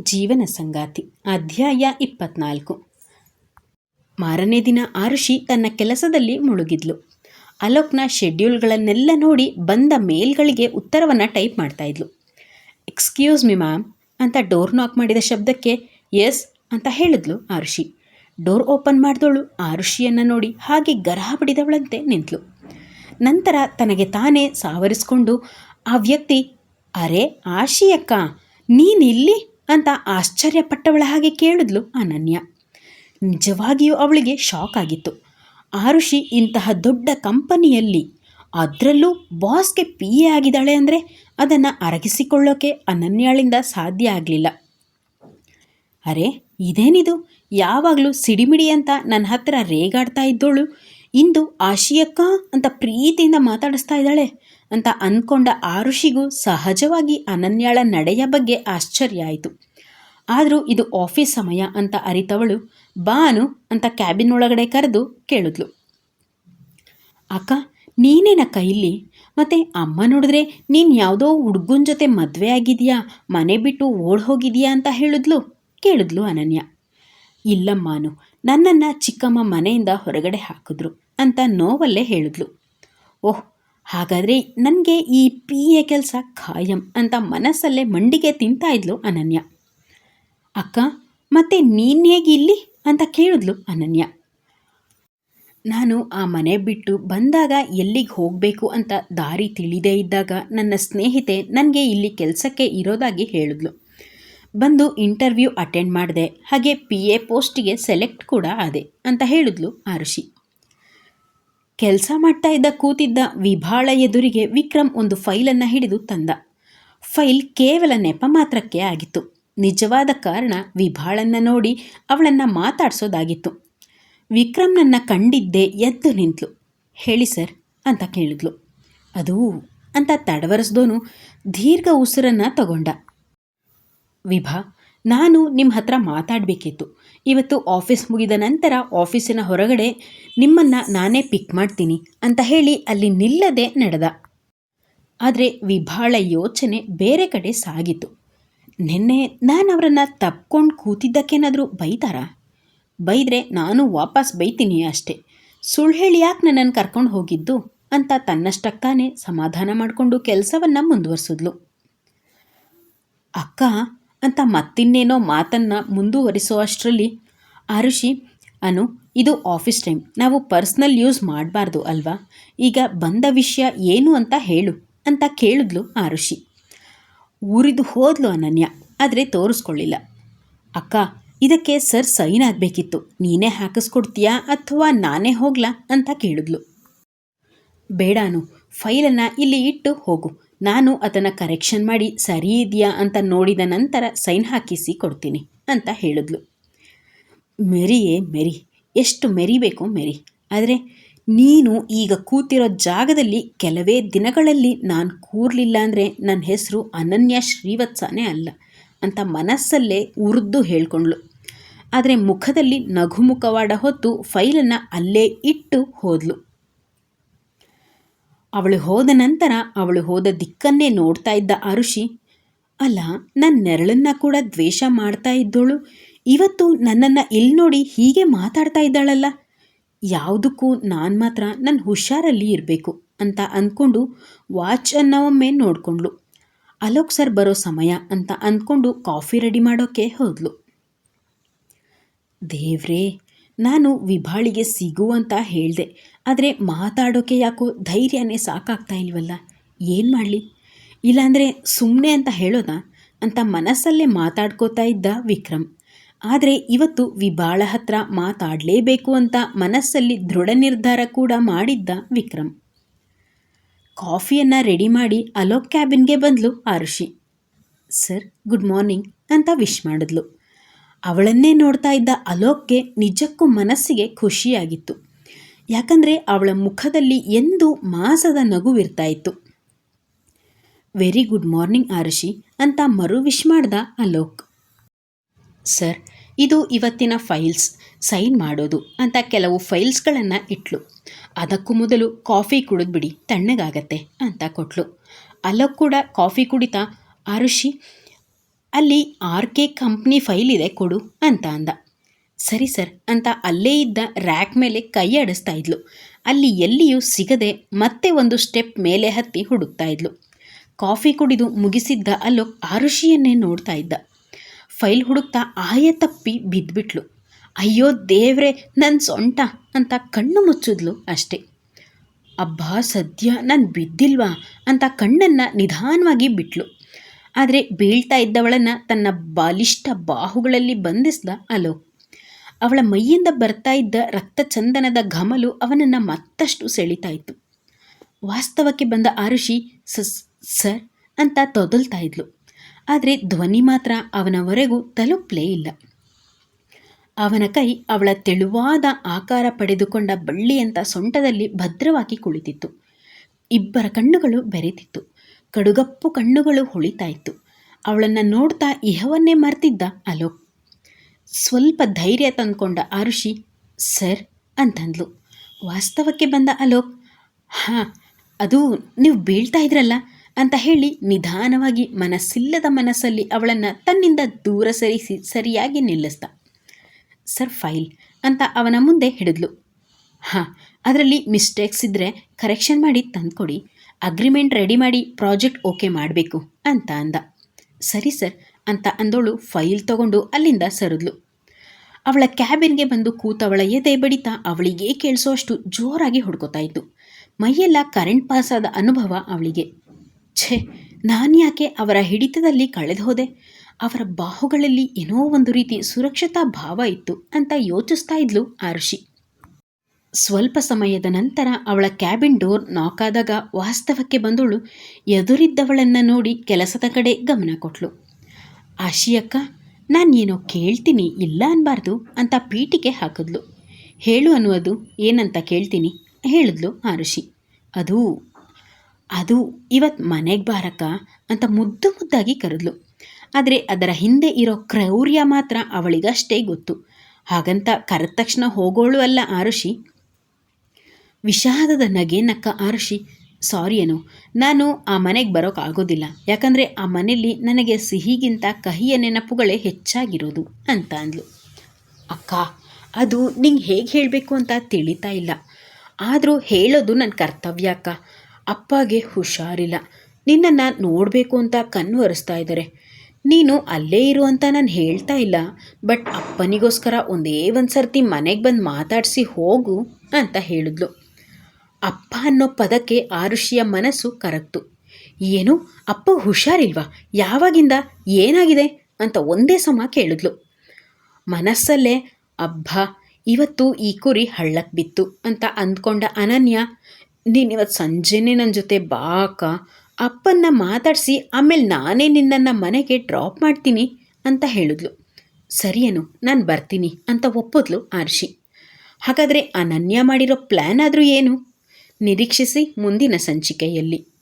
ಜೀವನ ಸಂಗಾತಿ, ಅಧ್ಯಾಯ ಇಪ್ಪತ್ನಾಲ್ಕು. ಮಾರನೇ ದಿನ ಆರುಷಿ ತನ್ನ ಕೆಲಸದಲ್ಲಿ ಮುಳುಗಿದ್ಲು. ಅಲೋಕ್ನ ಶೆಡ್ಯೂಲ್ಗಳನ್ನೆಲ್ಲ ನೋಡಿ ಬಂದ ಮೇಲ್ಗಳಿಗೆ ಉತ್ತರವನ್ನು ಟೈಪ್ ಮಾಡ್ತಾ ಇದ್ಲು. ಎಕ್ಸ್ಕ್ಯೂಸ್ ಮಿ ಮ್ಯಾಮ್ ಅಂತ ಡೋರ್ ನಾಕ್ ಮಾಡಿದ ಶಬ್ದಕ್ಕೆ, ಎಸ್ ಅಂತ ಹೇಳಿದ್ಲು ಆರುಷಿ. ಡೋರ್ ಓಪನ್ ಮಾಡಿದವಳು ಆರುಷಿಯನ್ನು ನೋಡಿ ಹಾಗೆ ಗರಹ ಬಿಡಿದವಳಂತೆ ನಿಂತಳು ನಂತರ ತನಗೆ ತಾನೇ ಸಾವರಿಸ್ಕೊಂಡು, ಆ ವ್ಯಕ್ತಿ, ಅರೆ ಆಶಿಯಕ್ಕ ನೀನಿಲ್ಲಿ ಅಂತ ಆಶ್ಚರ್ಯಪಟ್ಟವಳ ಹಾಗೆ ಕೇಳಿದ್ಲು ಅನನ್ಯ. ನಿಜವಾಗಿಯೂ ಅವಳಿಗೆ ಶಾಕ್ ಆಗಿತ್ತು. ಆರುಷಿ ಇಂತಹ ದೊಡ್ಡ ಕಂಪನಿಯಲ್ಲಿ ಅದರಲ್ಲೂ ಬಾಸ್ಗೆ ಪಿ ಎ ಆಗಿದ್ದಾಳೆ ಅಂದರೆ ಅದನ್ನು ಅರಗಿಸಿಕೊಳ್ಳೋಕೆ ಅನನ್ಯಾಳಿಂದ ಸಾಧ್ಯ ಆಗಲಿಲ್ಲ. ಅರೆ, ಇದೇನಿದು? ಯಾವಾಗಲೂ ಸಿಡಿಮಿಡಿ ಅಂತ ನನ್ನ ಹತ್ರ ರೇಗಾಡ್ತಾ ಇದ್ದೋಳು. ಇಂದು ಆಶಿಯಕ್ಕ ಅಂತ ಪ್ರೀತಿಯಿಂದ ಮಾತಾಡಿಸ್ತಾ ಇದ್ದಾಳೆ. ಅಂತ ಅಂದ್ಕೊಂಡ ಆ ಋಷಿಗೂ ಸಹಜವಾಗಿ ಅನನ್ಯಾಳ ನಡೆಯ ಬಗ್ಗೆ ಆಶ್ಚರ್ಯ ಆಯಿತು. ಆದರೂ ಇದು ಆಫೀಸ್ ಸಮಯ ಅಂತ ಅರಿತವಳು ಬಾನು ಅಂತ ಕ್ಯಾಬಿನ್ ಒಳಗಡೆ ಕರೆದು ಕೇಳಿದ್ಲು. ಅಕ್ಕ ನೀನೇನಕ್ಕ ಇಲ್ಲಿ ಮತ್ತೆ ಅಮ್ಮ ನೋಡಿದ್ರೆ ನೀನು ಯಾವುದೋ ಹುಡುಗನ ಜೊತೆ ಮದುವೆ ಆಗಿದೆಯಾ, ಮನೆ ಬಿಟ್ಟು ಓಡ್ ಹೋಗಿದೆಯಾ ಅಂತ ಹೇಳಿದ್ಲು, ಕೇಳಿದ್ಲು ಅನನ್ಯ. ಇಲ್ಲಮ್ಮಾನು ನನ್ನನ್ನು ಚಿಕ್ಕಮ್ಮ ಮನೆಯಿಂದ ಹೊರಗಡೆ ಹಾಕಿದ್ರು ಅಂತ ನೋವಲ್ಲೇ ಹೇಳಿದ್ಲು. ಓಹ್ ಹಾಗಾದರೆ ನನಗೆ ಈ ಪಿ ಎ ಕೆಲಸ ಖಾಯಂ ಅಂತ ಮನಸ್ಸಲ್ಲೇ ಮಂಡಿಗೆ ತಿಂತಾ ಇದ್ಲು ಅನನ್ಯ. ಅಕ್ಕ, ಮತ್ತೆ ನೀನು ಇಲ್ಲಿ ಅಂತ ಕೇಳಿದ್ಲು ಅನನ್ಯ. ನಾನು ಆ ಮನೆ ಬಿಟ್ಟು ಬಂದಾಗ ಎಲ್ಲಿಗೆ ಹೋಗಬೇಕು ಅಂತ ದಾರಿ ತಿಳಿದೇ ಇದ್ದಾಗ ನನ್ನ ಸ್ನೇಹಿತೆ ನನಗೆ ಇಲ್ಲಿ ಕೆಲಸಕ್ಕೆ ಇರೋದಾಗಿ ಹೇಳಿದ್ಲು. ಬಂದು ಇಂಟರ್ವ್ಯೂ ಅಟೆಂಡ್ ಮಾಡಿದೆ, ಹಾಗೆ ಪಿ ಎ ಪೋಸ್ಟಿಗೆ ಸೆಲೆಕ್ಟ್ ಕೂಡ ಆದೆ ಅಂತ ಹೇಳಿದ್ಲು ಆರುಷಿ. ಕೆಲಸ ಮಾಡ್ತಾ ಇದ್ದ ಕೂತಿದ್ದ ವಿಭಾಳ ಎದುರಿಗೆ ವಿಕ್ರಮ್ ಒಂದು ಫೈಲನ್ನು ಹಿಡಿದು ತಂದ. ಫೈಲ್ ಕೇವಲ ನೆಪ ಮಾತ್ರಕ್ಕೆ ಆಗಿತ್ತು. ನಿಜವಾದ ಕಾರಣ ವಿಭಾಳನ್ನ ನೋಡಿ ಅವಳನ್ನು ಮಾತಾಡ್ಸೋದಾಗಿತ್ತು. ವಿಕ್ರಮ್ನನ್ನು ಕಂಡಿದ್ದೇ ಎದ್ದು ನಿಂತಳು ಹೇಳಿ ಸರ್, ಅಂತ ಕೇಳಿದ್ಲು. ಅದು, ಅಂತ ತಡವರಿಸ್ದೋನು ದೀರ್ಘ ಉಸಿರನ್ನು ತಗೊಂಡ. ವಿಭಾ ನಾನು ನಿಮ್ಮ ಹತ್ರ ಮಾತಾಡಬೇಕಿತ್ತು. ಇವತ್ತು ಆಫೀಸ್ ಮುಗಿದ ನಂತರ ಆಫೀಸಿನ ಹೊರಗಡೆ ನಿಮ್ಮನ್ನು ನಾನೇ ಪಿಕ್ ಮಾಡ್ತೀನಿ ಅಂತ ಹೇಳಿ ಅಲ್ಲಿ ನಿಲ್ಲದೆ ನಡೆದ. ಆದರೆ ವಿಭಾಳ ಯೋಚನೆ ಬೇರೆ ಕಡೆ ಸಾಗಿತು ನಿನ್ನೆ ನಾನು ಅವರನ್ನು ತಪ್ಕೊಂಡು ಕೂತಿದ್ದಕ್ಕೇನಾದರೂ ಬೈತಾರಾ? ಬೈದರೆ ನಾನು ವಾಪಸ್ ಬೈತೀನಿ ಅಷ್ಟೇ. ಸುಳ್ಳು ಹೇಳಿ ಯಾಕೆ ನನ್ನನ್ನು ಕರ್ಕೊಂಡು ಹೋಗಿದ್ದು ಅಂತ ತನ್ನಷ್ಟಕ್ಕಾನೆ ತಾನೇ ಸಮಾಧಾನ ಮಾಡಿಕೊಂಡು ಕೆಲಸವನ್ನು ಮುಂದುವರಿಸಿದ್ಲು. ಅಕ್ಕ ಅಂತ ಮತ್ತಿನ್ನೇನೋ ಮಾತನ್ನು ಮುಂದುವರಿಸುವಷ್ಟರಲ್ಲಿ ಆರುಷಿ ಅನು, ಇದು ಆಫೀಸ್ ಟೈಮ್. ನಾವು ಪರ್ಸ್ನಲ್ ಯೂಸ್ ಮಾಡಬಾರ್ದು ಅಲ್ವಾ? ಈಗ ಬಂದ ವಿಷಯ ಏನು ಅಂತ ಹೇಳು ಅಂತ ಕೇಳಿದ್ಲು ಆರುಷಿ ಊರಿದು ಹೋದ್ಲು ಅನನ್ಯ, ಆದರೆ ತೋರಿಸ್ಕೊಳ್ಳಿಲ್ಲ. ಅಕ್ಕ, ಇದಕ್ಕೆ ಸರ್ ಸೈನ್ ಆಗಬೇಕಿತ್ತು. ನೀನೇ ಹಾಕಿಸ್ಕೊಡ್ತೀಯಾ ಅಥವಾ ನಾನೇ ಹೋಗ್ಲಾ ಅಂತ ಕೇಳಿದ್ಲು. ಬೇಡಾನು ಫೈಲನ್ನು ಇಲ್ಲಿ ಇಟ್ಟು ಹೋಗು. ನಾನು ಅದನ್ನು ಕರೆಕ್ಷನ್ ಮಾಡಿ ಸರಿ ಇದೆಯಾ ಅಂತ ನೋಡಿದ ನಂತರ ಸೈನ್ ಹಾಕಿಸಿ ಕೊಡ್ತೀನಿ ಅಂತ ಹೇಳಿದ್ಲು. ಮೆರಿಯೇ, ಮೆರಿ, ಎಷ್ಟು ಮೆರಿಬೇಕು ಮೆರಿ. ಆದರೆ ನೀನು ಈಗ ಕೂತಿರೋ ಜಾಗದಲ್ಲಿ ಕೆಲವೇ ದಿನಗಳಲ್ಲಿ ನಾನು ಕೂರಲಿಲ್ಲ ಅಂದರೆ ನನ್ನ ಹೆಸರು ಅನನ್ಯ ಶ್ರೀವತ್ಸನೇ ಅಲ್ಲ ಅಂತ ಮನಸ್ಸಲ್ಲೇ ಉರಿದು ಹೇಳ್ಕೊಂಡ್ಳು. ಆದರೆ ಮುಖದಲ್ಲಿ ನಗುಮುಖವಾಡ ಹೊತ್ತು ಫೈಲನ್ನು ಅಲ್ಲೇ ಇಟ್ಟು ಹೋದ್ಲು. ಅವಳು ಹೋದ ನಂತರ ಅವಳು ಹೋದ ದಿಕ್ಕನ್ನೇ ನೋಡ್ತಾ ಇದ್ದ ಅರುಷಿ, ಅಲ್ಲ ನನ್ನ ನೆರಳನ್ನ ಕೂಡ ದ್ವೇಷ ಮಾಡ್ತಾ ಇದ್ದೋಳು. ಇವತ್ತು ನನ್ನನ್ನು ಇಲ್ಲಿ ನೋಡಿ ಹೀಗೆ ಮಾತಾಡ್ತಾ ಇದ್ದಾಳಲ್ಲ. ಯಾವುದಕ್ಕೂ ನಾನು ಮಾತ್ರ ನನ್ನ ಹುಷಾರಲ್ಲಿ ಇರಬೇಕು ಅಂತ ಅಂದ್ಕೊಂಡು ವಾಚ್ ಒಮ್ಮೆ ನೋಡಿಕೊಂಡ್ಳು. ಅಲೋಕ್ ಸರ್ ಬರೋ ಸಮಯ ಅಂತ ಅಂದ್ಕೊಂಡು ಕಾಫಿ ರೆಡಿ ಮಾಡೋಕ್ಕೆ ಹೋದ್ಲು. ದೇವ್ರೇ, ನಾನು ವಿಭಾಳಿಗೆ ಸಿಗು ಅಂತ ಹೇಳಿದೆ. ಆದರೆ ಮಾತಾಡೋಕ್ಕೆ ಯಾಕೋ ಧೈರ್ಯನೇ ಸಾಕಾಗ್ತಾ ಇಲ್ವಲ್ಲ? ಏನು ಮಾಡಲಿ? ಇಲ್ಲಾಂದರೆ ಸುಮ್ಮನೆ ಅಂತ ಹೇಳೋದಾ? ಅಂತ ಮನಸ್ಸಲ್ಲೇ ಮಾತಾಡ್ಕೋತಾ ಇದ್ದ ವಿಕ್ರಮ್. ಆದರೆ ಇವತ್ತು ವಿಬಾಳ ಹತ್ರ ಮಾತಾಡಲೇಬೇಕು ಅಂತ ಮನಸ್ಸಲ್ಲಿ ದೃಢ ನಿರ್ಧಾರ ಕೂಡ ಮಾಡಿದ್ದ ವಿಕ್ರಮ್. ಕಾಫಿಯನ್ನು ರೆಡಿ ಮಾಡಿ ಅಲೋಕ್ ಕ್ಯಾಬಿನ್ಗೆ ಬಂದಳು ಆರುಷಿ ಸರ್, ಗುಡ್ ಮಾರ್ನಿಂಗ್ ಅಂತ ವಿಶ್ ಮಾಡಿದ್ಲು. ಅವಳನ್ನೇ ನೋಡ್ತಾ ಇದ್ದ ಅಲೋಕ್ಗೆ ನಿಜಕ್ಕೂ ಮನಸ್ಸಿಗೆ ಖುಷಿಯಾಗಿತ್ತು. ಯಾಕಂದರೆ ಅವಳ ಮುಖದಲ್ಲಿ ಎಂದು ಮಾಸದ ನಗುವಿರ್ತಾ ಇತ್ತು ವೆರಿ ಗುಡ್ ಮಾರ್ನಿಂಗ್ ಆರುಷಿ ಅಂತ ಮರು ವಿಶ್ ಮಾಡ್ದ ಅಲೋಕ್. ಸರ್, ಇದು ಇವತ್ತಿನ ಫೈಲ್ಸ್, ಸೈನ್ ಮಾಡೋದು ಅಂತ ಕೆಲವು ಫೈಲ್ಸ್ಗಳನ್ನು ಇಟ್ಲು. ಅದಕ್ಕೂ ಮೊದಲು ಕಾಫಿ ಕುಡಿದ್ಬಿಡಿ ತಣ್ಣಗಾಗತ್ತೆ ಅಂತ ಕೊಟ್ಲು. ಅಲೋಕ್ ಕೂಡ ಕಾಫಿ ಕುಡಿತಾ ಆರುಷಿ ಅಲ್ಲಿ ಆರ್ ಕೆ ಕಂಪ್ನಿ ಫೈಲ್ ಇದೆ ಕೊಡು ಅಂತ ಅಂದ. ಸರಿ ಸರ್ ಅಂತ ಅಲ್ಲೇ ಇದ್ದ ರ್ಯಾಕ್ ಮೇಲೆ ಕೈ ಆಡಿಸ್ತಾ ಇದ್ಲು. ಅಲ್ಲಿ ಎಲ್ಲಿಯೂ ಸಿಗದೆ ಮತ್ತೆ ಒಂದು ಸ್ಟೆಪ್ ಮೇಲೆ ಹತ್ತಿ ಹುಡುಕ್ತಾ ಇದ್ಲು. ಕಾಫಿ ಕುಡಿದು ಮುಗಿಸಿದ್ದ ಅಲೋಕ್ ಆರುಷಿಯನ್ನೇ ನೋಡ್ತಾ ಇದ್ದ. ಫೈಲ್ ಹುಡುಕ್ತಾ ಆಯ ತಪ್ಪಿ ಬಿದ್ದುಬಿಟ್ಲು ಅಯ್ಯೋ ದೇವ್ರೆ ನನ್ನ ಸೊಂಟ ಅಂತ ಕಣ್ಣು ಮುಚ್ಚಿದ್ಲು ಅಷ್ಟೇ. ಅಬ್ಬಾ ಸದ್ಯ ನಾನು ಬಿದ್ದಿಲ್ವಾ ಅಂತ ಕಣ್ಣನ್ನು ನಿಧಾನವಾಗಿ ಬಿಟ್ಲು. ಆದರೆ ಬೀಳ್ತಾ ಇದ್ದವಳನ್ನು ತನ್ನ ಬಾಲಿಷ್ಠ ಬಾಹುಗಳಲ್ಲಿ ಬಂಧಿಸ್ದ ಅಲೋಕ್. ಅವಳ ಮೈಯಿಂದ ಬರ್ತಾ ಇದ್ದ ರಕ್ತಚಂದನದ ಘಮಲು ಅವನನ್ನು ಮತ್ತಷ್ಟು ಸೆಳಿತಾ ಇತ್ತು. ವಾಸ್ತವಕ್ಕೆ ಬಂದ ಆರುಷಿ ಸಸ್, ಸರ್ ಅಂತ ತೊದಲ್ತಾ ಇದ್ಲು. ಆದರೆ ಧ್ವನಿ ಮಾತ್ರ ಅವನವರೆಗೂ ತಲುಪಲೇ ಇಲ್ಲ. ಅವನ ಕೈ ಅವಳ ತೆಳುವಾದ ಆಕಾರ ಪಡೆದುಕೊಂಡ ಬಳ್ಳಿಯಂಥ ಸೊಂಟದಲ್ಲಿ ಭದ್ರವಾಗಿ ಕುಳಿತಿತ್ತು. ಇಬ್ಬರ ಕಣ್ಣುಗಳು ಬೆರೆತಿತ್ತು. ಕಡುಗಪ್ಪು ಕಣ್ಣುಗಳು ಹೊಳಿತಾ ಇತ್ತು. ಅವಳನ್ನು ನೋಡ್ತಾ ಇಹವನ್ನೇ ಮರ್ತಿದ್ದ ಅಲೋಕ್. ಸ್ವಲ್ಪ ಧೈರ್ಯ ತಂದುಕೊಂಡ ಆರುಷಿ, ಸರ್ ಅಂತಂದ್ಲು. ವಾಸ್ತವಕ್ಕೆ ಬಂದ ಅಲೋಕ್, ಹಾಂ, ಅದು ನೀವು ಬೀಳ್ತಾ ಇದ್ರಲ್ಲ ಅಂತ ಹೇಳಿ ನಿಧಾನವಾಗಿ ಮನಸ್ಸಿಲ್ಲದ ಮನಸ್ಸಲ್ಲಿ ಅವಳನ್ನು ತನ್ನಿಂದ ದೂರ ಸರಿಸಿ, ಸರಿಯಾಗಿ ನಿಲ್ಲಿಸ್ದ. ಸರ್, ಫೈಲ್ ಅಂತ ಅವನ ಮುಂದೆ ಹಿಡಿದ್ಲು. ಹಾಂ, ಅದರಲ್ಲಿ ಮಿಸ್ಟೇಕ್ಸ್ ಇದ್ದರೆ ಕರೆಕ್ಷನ್ ಮಾಡಿ ತಂದುಕೊಡಿ, ಅಗ್ರಿಮೆಂಟ್ ರೆಡಿ ಮಾಡಿ ಪ್ರಾಜೆಕ್ಟ್ ಓಕೆ ಮಾಡಬೇಕು ಅಂತ ಅಂದ. ಸರಿ ಸರ್ ಅಂತ ಅಂದೋಳು ಫೈಲ್ ತಗೊಂಡು ಅಲ್ಲಿಂದ ಸರಿದ್ಲು. ಅವಳ ಕ್ಯಾಬಿನ್ಗೆ ಬಂದು ಕೂತವಳ ಎದೆ ಬಡಿತ ಅವಳಿಗೇ ಕೇಳಿಸೋಷ್ಟು ಜೋರಾಗಿ ಹುಡ್ಕೋತಾ ಇತ್ತು ಮೈಯೆಲ್ಲ ಕರೆಂಟ್ ಪಾಸಾದ ಅನುಭವ ಅವಳಿಗೆ. ಛೇ ನಾನು ಯಾಕೆ ಅವರ ಹಿಡಿತದಲ್ಲಿ ಕಳೆದು ಹೋದೆ? ಅವರ ಬಾಹುಗಳಲ್ಲಿ ಏನೋ ಒಂದು ರೀತಿ ಸುರಕ್ಷತಾ ಭಾವ ಇತ್ತು ಅಂತ ಯೋಚಿಸ್ತಾ ಇದ್ಲು ಆರುಷಿ. ಸ್ವಲ್ಪ ಸಮಯದ ನಂತರ ಅವಳ ಕ್ಯಾಬಿನ್ ಡೋರ್ ನಾಕ್ ಆದಾಗ ವಾಸ್ತವಕ್ಕೆ ಬಂದಳು ಎದುರಿದ್ದವಳನ್ನು ನೋಡಿ ಕೆಲಸದ ಕಡೆ ಗಮನ ಕೊಟ್ಲು. ಆಶಿಯಕ್ಕ ನಾನೇನೋ ಕೇಳ್ತೀನಿ ಇಲ್ಲ ಅನ್ಬಾರ್ದು ಅಂತ ಪೀಟಿಗೆ ಹಾಕಿದ್ಲು. ಹೇಳು ಅನ್ನುವುದು ಏನಂತ ಕೇಳ್ತೀನಿ ಹೇಳಿದ್ಲು ಆರುಷಿ. ಅದು ಅದು ಇವತ್ತು ಮನೆಗೆ ಬಾರಕ್ಕ ಅಂತ ಮುದ್ದು ಮುದ್ದಾಗಿ ಕರೆದ್ಲು. ಆದರೆ ಅದರ ಹಿಂದೆ ಇರೋ ಕ್ರೌರ್ಯ ಮಾತ್ರ ಅವಳಿಗಷ್ಟೇ ಗೊತ್ತು. ಹಾಗಂತ ಕರೆದ ತಕ್ಷಣ ಹೋಗೋಳು ಅಲ್ಲ ಆರುಷಿ. ವಿಷಾದದ ನಗೆ ನಕ್ಕ ಆರುಷಿ? ಸಾರಿ ಅನು. ನಾನು ಆ ಮನೆಗೆ ಬರೋಕ್ಕಾಗೋದಿಲ್ಲ ಯಾಕಂದರೆ ಆ ಮನೆಯಲ್ಲಿ ನನಗೆ ಸಿಹಿಗಿಂತ ಕಹಿಯ ನೆನಪುಗಳೇ ಹೆಚ್ಚಾಗಿರೋದು ಅಂತ ಅಂದ್ಲು. ಅಕ್ಕ, ಅದು ನಿಂಗೆ ಹೇಗೆ ಹೇಳಬೇಕು ಅಂತ ತಿಳಿತಾ ಇಲ್ಲ. ಆದರೂ ಹೇಳೋದು ನನ್ನ ಕರ್ತವ್ಯ ಅಕ್ಕ. ಅಪ್ಪಗೆ ಹುಷಾರಿಲ್ಲ. ನಿನ್ನನ್ನು ನೋಡಬೇಕು ಅಂತ ಕಣ್ಣು ಒರೆಸ್ತಾ ಇದ್ದಾರೆ ನೀನು ಅಲ್ಲೇ ಇರು ಅಂತ ನಾನು ಹೇಳ್ತಾ ಇಲ್ಲ. ಬಟ್ ಅಪ್ಪನಿಗೋಸ್ಕರ ಒಂದೇ ಒಂದು ಸರ್ತಿ ಮನೆಗೆ ಬಂದು ಮಾತಾಡಿಸಿ ಹೋಗು ಅಂತ ಹೇಳಿದ್ಲು. ಅಪ್ಪ ಅನ್ನೋ ಪದಕ್ಕೆ ಆರುಷಿಯ ಮನಸ್ಸು ಕರಗ್ತು. ಏನು, ಅಪ್ಪ ಹುಷಾರಿಲ್ವಾ? ಯಾವಾಗಿಂದ? ಏನಾಗಿದೆ? ಅಂತ ಒಂದೇ ಸಮ ಕೇಳಿದ್ಲು. ಮನಸ್ಸಲ್ಲೇ, ಅಬ್ಬ, ಇವತ್ತು ಈ ಕುರಿ ಹಳ್ಳಕ್ಕೆ ಬಿತ್ತು ಅಂತ ಅಂದ್ಕೊಂಡ ಅನನ್ಯ, ನೀನು ಇವತ್ತು ಸಂಜೆನೇ ನನ್ನ ಜೊತೆ ಬಾಕ ಅಪ್ಪನ್ನ ಮಾತಾಡಿಸಿ ಆಮೇಲೆ ನಾನೇ ನಿನ್ನನ್ನು ಮನೆಗೆ ಡ್ರಾಪ್ ಮಾಡ್ತೀನಿ ಅಂತ ಹೇಳಿದ್ಲು. ಸರಿಯೇನು ನಾನು ಬರ್ತೀನಿ ಅಂತ ಒಪ್ಪಿದ್ಲು ಆರ್ಷಿ. ಹಾಗಾದರೆ ಅನನ್ಯ ಮಾಡಿರೋ ಪ್ಲ್ಯಾನ್ ಆದರೂ ಏನು? ನಿರೀಕ್ಷಿಸಿ ಮುಂದಿನ ಸಂಚಿಕೆಯಲ್ಲಿ.